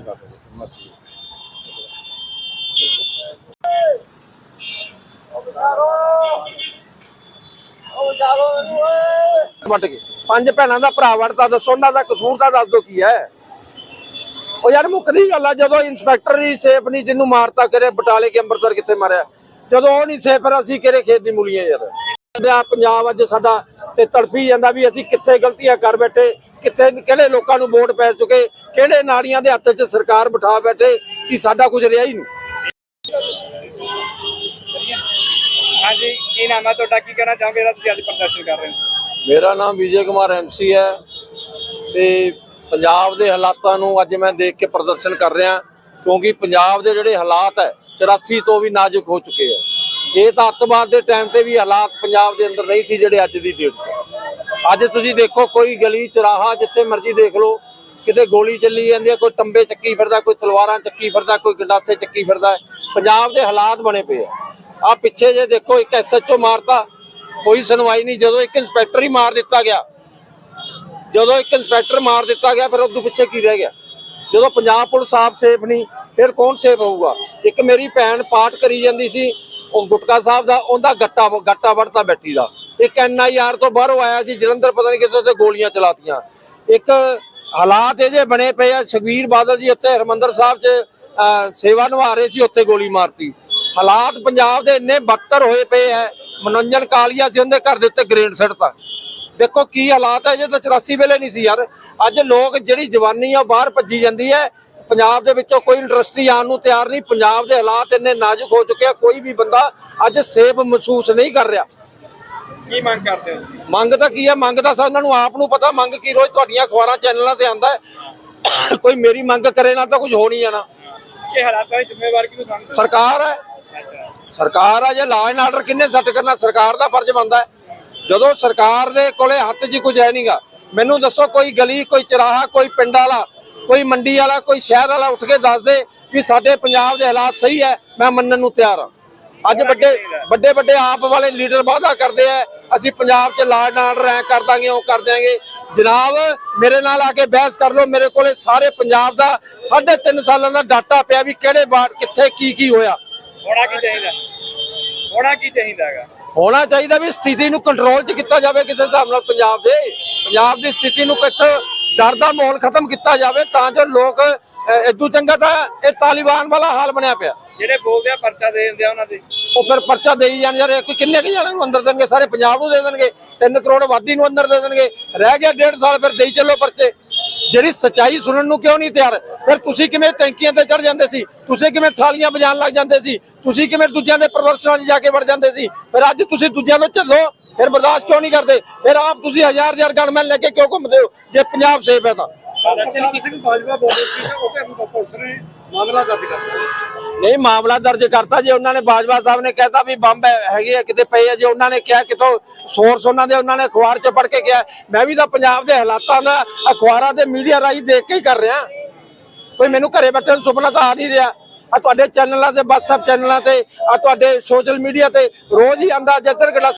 ਨੂੰ ਕਰ ਦਿਓ ਕੇ ਪੰਜ ਭੈਣਾਂ ਦਾ ਭਰਾ ਵੜਦਾ ਦੱਸੋ, ਉਹਨਾਂ ਦਾ ਕਸੂਰ ਦਾ ਦੱਸ ਦੋ ਕੀ ਹੈ। ਉਹ ਯਾਰ ਮੁੱਕਦੀ ਗੱਲ ਆ, ਜਦੋਂ ਇੰਸਪੈਕਟਰ ਹੀ ਸੇਫ ਨਹੀਂ ਜਿਹਨੂੰ ਮਾਰਤਾ ਕਰੇ ਬਟਾਲੇ ਕੇ ਅੰਮ੍ਰਿਤਸਰ ਕਿੱਥੇ ਮਾਰਿਆ। ਜਦੋਂ ਉਹ ਨਹੀਂ ਸੇਫ, ਫਿਰ ਅਸੀਂ ਕਿਹੜੇ ਖੇਤ ਦੀ ਮੂਲੀਆਂ ਯਾਰ। ਪੰਜਾਬ ਅੱਜ ਸਾਡਾ ਤੇ ਤੜਫੀ ਜਾਂਦਾ ਵੀ ਅਸੀਂ ਕਿੱਥੇ ਗਲਤੀਆਂ ਕਰ ਬੈਠੇ। ਕਿੱਥੇ ਕਿਹੜੇ ਲੋਕਾਂ ਨੂੰ ਵੋਟ ਪੈ ਚੁੱਕੇ ਕਿਹੜੇ ਨਾੜੀਆਂ ਦੇ ਹੱਥ 'ਚ ਸਰਕਾਰ ਬਿਠਾ ਬੈਠੇ ਕਿ ਸਾਡਾ ਕੁਝ ਰਿਹਾ ਹੀ ਨਹੀਂ। ਹਾਂਜੀ ਕੀ ਨਾਮ ਹੈ ਤੁਹਾਡਾ? ਕੀ ਕਹਿਣਾ ਚਾਹੋਗੇ ਜਿਹੜਾ ਤੁਸੀਂ ਅੱਜ ਪ੍ਰਦਰਸ਼ਨ ਕਰ ਰਹੇ ਹੋ? ਮੇਰਾ ਨਾਮ ਵਿਜੇ ਕੁਮਾਰ ਐਮਸੀ ਹੈ ਤੇ ਪੰਜਾਬ ਦੇ ਹਾਲਾਤਾਂ ਨੂੰ ਅੱਜ ਮੈਂ ਦੇਖ ਕੇ ਪ੍ਰਦਰਸ਼ਨ ਕਰ ਰਿਹਾ ਕਿਉਂਕਿ ਪੰਜਾਬ ਦੇ ਜਿਹੜੇ ਹਾਲਾਤ ਹੈ 84 ਤੋਂ ਵੀ ਨਾਜ਼ੁਕ ਹੋ ਚੁੱਕੇ ਹੈ। ਇਹ ਤਾਂ ਅੱਤਵਾਦ ਦੇ ਟਾਈਮ ਤੇ ਵੀ ਹਾਲਾਤ ਪੰਜਾਬ ਦੇ ਅੰਦਰ ਨਹੀਂ ਸੀ ਜਿਹੜੇ ਅੱਜ ਦੀ ਡੇਟ 'ਚ। ਅੱਜ ਤੁਸੀਂ ਦੇਖੋ ਕੋਈ ਗਲੀ ਚਰਾਹਾ ਜਿੱਥੇ ਮਰਜ਼ੀ ਦੇਖ ਲਓ, ਕਿਤੇ ਗੋਲੀ ਚੱਲੀ ਜਾਂਦੀ ਹੈ, ਕੋਈ ਟੰਬੇ ਚੱਕੀ ਫਿਰਦਾ, ਕੋਈ ਤਲਵਾਰਾਂ ਚੱਕੀ ਫਿਰਦਾ, ਕੋਈ ਗੰਡਾਸੇ ਚੱਕੀ ਫਿਰਦਾ ਪੰਜਾਬ ਦੇ ਹਾਲਾਤ ਬਣੇ ਪਏ ਆ। ਆ ਪਿੱਛੇ ਜੇ ਦੇਖੋ, ਇੱਕ ਐਸਐਚਓ ਮਾਰਤਾ, ਕੋਈ ਸੁਣਵਾਈ ਨਹੀਂ। ਜਦੋਂ ਇੱਕ ਇੰਸਪੈਕਟਰ ਹੀ ਮਾਰ ਦਿੱਤਾ ਗਿਆ, ਜਦੋਂ ਇੱਕ ਇੰਸਪੈਕਟਰ ਮਾਰ ਦਿੱਤਾ ਗਿਆ, ਫਿਰ ਉਦੋਂ ਪਿੱਛੇ ਕੀ ਰਹਿ ਗਿਆ? ਜਦੋਂ ਪੰਜਾਬ ਪੁਲਿਸ ਆਪ ਸੇਫ ਨਹੀਂ, ਫਿਰ ਕੌਣ ਸੇਫ ਹੋਊਗਾ? ਇੱਕ ਮੇਰੀ ਭੈਣ ਪਾਠ ਕਰੀ ਜਾਂਦੀ ਸੀ, ਉਹ ਗੁਟਕਾ ਸਾਹਿਬ ਦਾ, ਉਹਦਾ ਗੱਟਾ ਗੱਟਾ ਵੜਤਾ ਬੈਠੀ ਦਾ। ਇੱਕ ਐਨਆਈਆਰ ਤੋਂ ਬਾਹਰੋਂ ਆਇਆ ਸੀ, ਜਲੰਧਰ ਪਤਾ ਨਹੀਂ ਕਿੱਥੇ ਤੇ ਗੋਲੀਆਂ ਚਲਾਤੀਆਂ। ਇੱਕ ਹਾਲਾਤ ਇਹ ਜੇ ਬਣੇ ਪਏ ਆ, ਸੁਖਬੀਰ ਬਾਦਲ ਜੀ ਉੱਤੇ ਹਰਮੰਦਰ ਸਾਹਿਬ 'ਚ ਸੇਵਾ ਨਿਭਾ ਰਹੇ ਸੀ, ਉੱਥੇ ਗੋਲੀ ਮਾਰਤੀ। ਹਾਲਾਤ ਪੰਜਾਬ ਦੇ ਇੰਨੇ ਬੱਤਰ ਹੋਏ ਪਏ ਐ ਮਨੋਰੰਜਨ ਕਾਲੀਆ ਸੀ, ਉਹਦੇ ਘਰ ਦੇ ਉੱਤੇ ਗ੍ਰੇਡ ਸੱਟਤਾ ਦੇਖੋ ਕੀ ਹਾਲਾਤ ਹੈ ਜੇ ਤਾਂ 84 ਵੇਲੇ ਨਹੀਂ ਸੀ ਯਾਰ। ਅੱਜ ਲੋਕ ਜਿਹੜੀ ਜਵਾਨੀ ਆ, ਉਹ ਬਾਹਰ ਭੱਜੀ ਜਾਂਦੀ ਹੈ। ਪੰਜਾਬ ਦੇ ਵਿੱਚੋਂ ਕੋਈ ਇੰਡਸਟਰੀ ਆਉਣ ਨੂੰ ਤਿਆਰ ਨਹੀਂ। ਪੰਜਾਬ ਦੇ ਹਾਲਾਤ ਇੰਨੇ ਨਾਜ਼ੁਕ ਹੋ ਚੁੱਕੇ ਆ, ਕੋਈ ਵੀ ਬੰਦਾ ਅੱਜ ਸੇਫ ਮਹਿਸੂਸ ਨਹੀਂ ਕਰ ਰਿਹਾ। ਕੀ ਮੰਗ ਕਰਦੇ ਹੋ ਮੰਗ ਤਾਂ ਕੀ ਹੈ ਮੰਗ ਤਾਂ ਉਹਨਾਂ ਨੂੰ ਆਪ ਨੂੰ ਪਤਾ। ਮੰਗ ਕੀ? ਰੋਜ਼ ਤੁਹਾਡੀਆਂ ਅਖਬਾਰਾਂ ਚੈਨਲਾਂ ਤੇ ਆਂਦਾ ਕੋਈ ਮੇਰੀ ਮੰਗ ਕਰੇ ਨਾ ਤਾਂ ਕੁਝ ਹੋ ਨਹੀਂ ਜਾਣਾ। ਇਹ ਹਾਲਾਤਾਂ ਦੀ ਜ਼ਿੰਮੇਵਾਰ ਕਿਹਨੂੰ ਸਮਝਦੇ? ਸਰਕਾਰ ਹੈ। ਸਰਕਾਰ ਆ ਜੇ ਲਾਅ ਐਂਡ ਆਰਡਰ ਕਿੰਨੇ ਸੈੱਟ ਕਰਨਾ? ਸਰਕਾਰ ਦਾ ਫਰਜ਼ ਬਣਦਾ ਜਦੋਂ ਸਰਕਾਰ ਦੇ ਕੋਲੇ ਹੱਥ 'ਚ ਕੁਝ ਹੈ ਨਹੀਂਗਾ ਮੈਨੂੰ ਦੱਸੋ ਕੋਈ ਗਲੀ ਕੋਈ ਚਰਾਹਾ ਕੋਈ ਪਿੰਡ ਵਾਲਾ ਕੋਈ ਮੰਡੀ ਵਾਲਾ ਕੋਈ ਸ਼ਹਿਰ ਵਾਲਾ ਉੱਠ ਕੇ ਦੱਸ ਦੇ ਵੀ ਸਾਡੇ ਪੰਜਾਬ ਦੇ ਹਾਲਾਤ ਸਹੀ ਹੈ ਮੈਂ ਮੰਨਣ ਨੂੰ ਤਿਆਰ ਹਾਂ। ਅੱਜ ਵੱਡੇ ਵੱਡੇ ਵੱਡੇ ਆਪ ਵਾਲੇ ਲੀਡਰ ਵਾਅਦਾ ਕਰਦੇ ਆ ਅਸੀਂ ਪੰਜਾਬ 'ਚ ਐਂਡ ਆਰਡਰ ਐ ਕਰ ਦਾਂਗੇ ਉਹ ਕਰ ਦਿਆਂਗੇ। ਜਨਾਬ ਮੇਰੇ ਨਾਲ ਆ ਕੇ ਬਹਿਸ ਕਰ ਲਓ ਮੇਰੇ ਕੋਲੇ ਸਾਰੇ ਪੰਜਾਬ ਦਾ ਸਾਢੇ ਤਿੰਨ ਸਾਲਾਂ ਦਾ ਡਾਟਾ ਪਿਆ ਵੀ ਕਿਹੜੇ ਵਾਰਡ ਕਿੱਥੇ ਕੀ ਕੀ ਹੋਇਆ। ਹੋਣਾ ਕੀ ਚਾਹੀਦਾ? ਹੋਣਾ ਕੀ ਚਾਹੀਦਾ ਹੈਗਾ? ਹੋਣਾ ਚਾਹੀਦਾ ਵੀ ਸਥਿਤੀ ਨੂੰ ਕੰਟਰੋਲ 'ਚ ਕੀਤਾ ਜਾਵੇ ਕਿਸੇ ਹਿਸਾਬ ਨਾਲ ਪੰਜਾਬ ਦੇ। ਪੰਜਾਬ ਦੀ ਸਥਿਤੀ ਨੂੰ ਕਿੱਥੇ ਡਰ ਦਾ ਮਾਹੌਲ ਖਤਮ ਕੀਤਾ ਜਾਵੇ ਤਾਂ ਜੋ ਲੋਕ ਇਦੋਂ ਚੰਗਾ ਤਾਂ ਇਹ ਤਾਲਿਬਾਨ ਵਾਲਾ ਹਾਲ ਬਣਿਆ ਪਿਆ। ਜਿਹੜੇ ਬੋਲਦੇ ਆ ਪਰਚਾ ਦੇ ਦਿੰਦੇ ਆ ਉਹਨਾਂ ਦੇ। ਉਹ ਫਿਰ ਪਰਚਾ ਦੇਈ ਜਾਣ ਯਾਰ ਇੱਕ ਕਿੰਨੇ ਕੁ ਜਣਾਂ ਨੂੰ ਅੰਦਰ ਦੇਣਗੇ? ਸਾਰੇ ਪੰਜਾਬ ਨੂੰ ਦੇ ਦੇਣਗੇ 3 ਕਰੋੜ ਆਬਾਦੀ ਨੂੰ ਅੰਦਰ ਦੇ ਦੇਣਗੇ। ਰਹਿ ਗਿਆ ਡੇਢ ਸਾਲ, ਫਿਰ ਦੇਈ ਚੱਲੋ ਪਰਚੇ। ਜਿਹੜੀ ਸਚਾਈ ਸੁਣਨ ਨੂੰ ਕਿਉਂ ਨਹੀਂ ਤਿਆਰ? ਫਿਰ ਤੁਸੀਂ ਕਿਵੇਂ ਟੈਂਕੀਆਂ ਤੇ ਚੜ ਜਾਂਦੇ ਸੀ? ਤੁਸੀਂ ਕਿਵੇਂ ਥਾਲੀਆਂ ਵਜਾਉਣ ਲੱਗ ਜਾਂਦੇ ਸੀ? ਤੁਸੀਂ ਕਿਵੇਂ ਦੂਜਿਆਂ ਦੇ ਪ੍ਰਦਰਸ਼ਨਾਂ 'ਚ ਜਾ ਕੇ ਵੜ ਜਾਂਦੇ ਸੀ? ਫਿਰ ਅੱਜ ਤੁਸੀਂ ਦੂਜਿਆਂ ਨੂੰ ਝੱਲੋ, ਫਿਰ ਬਰਦਾਸ਼ਤ ਕਿਉਂ ਨਹੀਂ ਕਰਦੇ? ਫਿਰ ਆਪ ਤੁਸੀਂ ਹਜ਼ਾਰ ਹਜ਼ਾਰ ਗਨਮੈਨ ਲੈ ਕੇ ਕਿਉਂ ਘੁੰਮਦੇ ਹੋ? ਜੇ ਪੰਜਾਬ ਸੇਫ ਹੈ ਤਾਂ। ਪ੍ਰਦਰਸ਼ਨ ਕਿਸੇ ਨੂੰ ਬਾਜਵਾ ਬੋਲੇ ਸੀ ਤਾਂ ਉਹ ਤੇ ਪੁਲਿਸ ਨੇ ਮਾਮਲਾ ਦਰਜ ਕਰਤਾ ਨਹੀਂ ਮਾਮਲਾ ਦਰਜ ਕਰਤਾ ਜੇ ਉਹਨਾਂ ਨੇ ਬਾਜਵਾ ਸਾਹਿਬ ਨੇ ਕਹਿਤਾ ਵੀ ਬੰਬ ਹੈਗੇ ਆ ਕਿਤੇ ਪਏ ਆ। ਜੇ ਉਹਨਾਂ ਨੇ ਕਿਹਾ ਕਿਤੋਂ ਸੋਰਸ ਉਹਨਾਂ ਦੇ ਉਹਨਾਂ ਨੇ ਅਖਬਾਰ 'ਚ ਪੜ੍ਹ ਕੇ ਕਿਹਾ। ਮੈਂ ਵੀ ਤਾਂ ਪੰਜਾਬ ਦੇ ਹਾਲਾਤਾਂ ਦਾ ਅਖਬਾਰਾਂ ਤੇ ਮੀਡੀਆ ਰਾਹੀਂ ਦੇਖ ਕੇ ਹੀ ਕਰ ਰਿਹਾ। ਕੋਈ ਮੈਨੂੰ ਘਰੇ ਬੈਠੇ ਨੂੰ ਸੁਪਨਾ ਤਾਂ ਆ ਨਹੀਂ ਰਿਹਾ। ਆ ਤੁਹਾਡੇ ਚੈਨਲਾਂ ਤੇ WhatsApp ਚੈਨਲਾਂ ਤੇ ਆ ਤੁਹਾਡੇ ਸੋਸ਼ਲ ਮੀਡੀਆ ਤੇ ਰੋਜ਼ ਹੀ ਆਂਦਾ ਜੱਦਰ ਗਲਾ